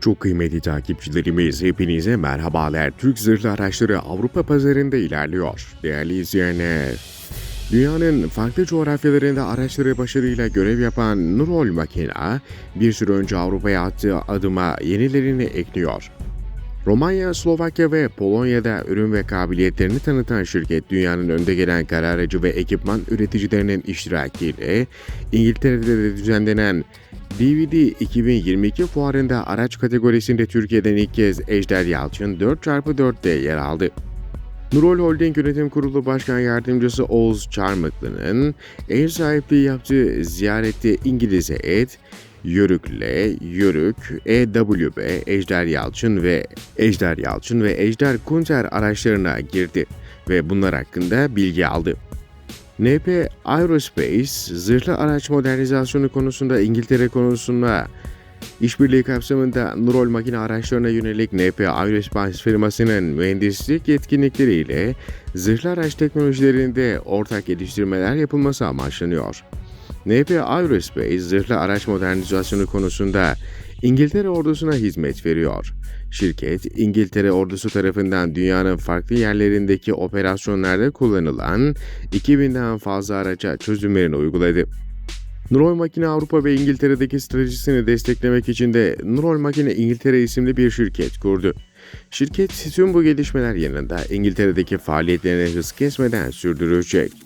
Çok kıymetli takipçilerimiz hepinize merhabalar. Türk zırhlı araçları Avrupa pazarında ilerliyor. Değerli izleyenler, dünyanın farklı coğrafyalarında araçları başarıyla görev yapan Nurol Makina, bir süre önce Avrupa'ya attığı adıma yenilerini ekliyor. Romanya, Slovakya ve Polonya'da ürün ve kabiliyetlerini tanıtan şirket dünyanın önde gelen kara aracı ve ekipman üreticilerinin iştirakiyle İngiltere'de de düzenlenen DVD 2022 fuarında araç kategorisinde Türkiye'den ilk kez Ejder Yalçın 4x4'te yer aldı. Nurol Holding Yönetim Kurulu Başkan Yardımcısı Oğuz Çarmıklı'nın ev sahipliği yaptığı ziyarette İngiliz heyet, Yörük'le Yörük, EWB, Ejder Yalçın ve Ejder Yalçın ve Ejder Kunter araçlarına girdi ve bunlar hakkında bilgi aldı. NP Aerospace, zırhlı araç modernizasyonu konusunda İngiltere konusunda işbirliği kapsamında Nurol makine araçlarına yönelik NP Aerospace firmasının mühendislik yetkinlikleriyle zırhlı araç teknolojilerinde ortak geliştirmeler yapılması amaçlanıyor. NP Aerospace, zırhlı araç modernizasyonu konusunda İngiltere ordusuna hizmet veriyor. Şirket, İngiltere ordusu tarafından dünyanın farklı yerlerindeki operasyonlarda kullanılan 2000'den fazla araca çözümlerini uyguladı. Nurol Makine Avrupa ve İngiltere'deki stratejisini desteklemek için de Nurol Makine İngiltere isimli bir şirket kurdu. Şirket tüm bu gelişmeler yanında İngiltere'deki faaliyetlerini hız kesmeden sürdürecek.